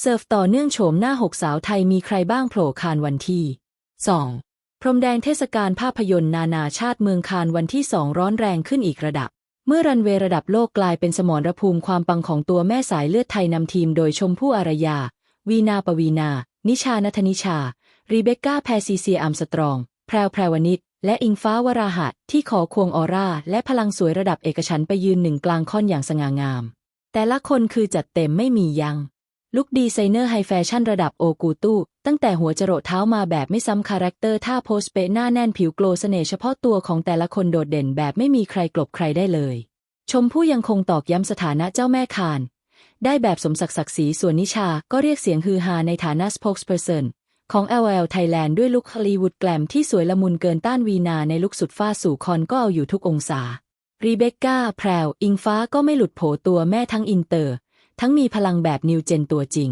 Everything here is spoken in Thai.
เซิร์ฟต่อเนื่องโฉมหน้าหกสาวไทยมีใครบ้างโผล่คานวันที่ 2. พรมแดงเทศกาลภาพยนตร์นานาชาติเมืองคานวันที่ 2 ร้อนแรงขึ้นอีกระดับ เมื่อรันเวย์ระดับโลกกลายเป็นสมรภูมิความปังของตัวแม่สายเลือดไทยนำทีมโดยชมพู่อารยา วีนาปวีนา นิชานัทนิชา รีเบคก้าแพรซีเซียอัมสตรอง แพรวแพรวนิชและอิงฟ้าวราหัสที่ขอควงออร่า และพลังสวยระดับเอกฉันไปยืนหนึ่งกลางค่อนอย่างสง่างาม แต่ละคนคือจัดเต็มไม่มียัง ลุคดีไซเนอร์ไฮแฟชั่นระดับโอกูตู้ตั้งแต่หัวจรดเท้ามาแบบไม่ซ้ำคาแรคเตอร์ท่าโพสเปะหน้าแน่นผิวโกลเสน่ห์เฉพาะตัวของแต่ละคนโดดเด่นแบบไม่มีใครกลบใครได้เลย ชมพู่ยังคงตอกย้ำสถานะเจ้าแม่คาน ได้แบบสมศักดิ์ศักดิ์ศรีส่วนนิชาก็เรียกเสียงฮือฮาในฐานะ spokesperson ของ LL Thailand ด้วยลุคฮอลลีวูดแกลมที่สวยละมุนเกินต้านวีนาในลุคสุดฟ้าสู่คอนก็เอาอยู่ทุกองศารีเบคก้าแพรวอิงฟ้าก็ไม่หลุดโผตัวแม่ทั้งอินเตอร์ ทั้งมีพลังแบบนิวเจนตัวจริง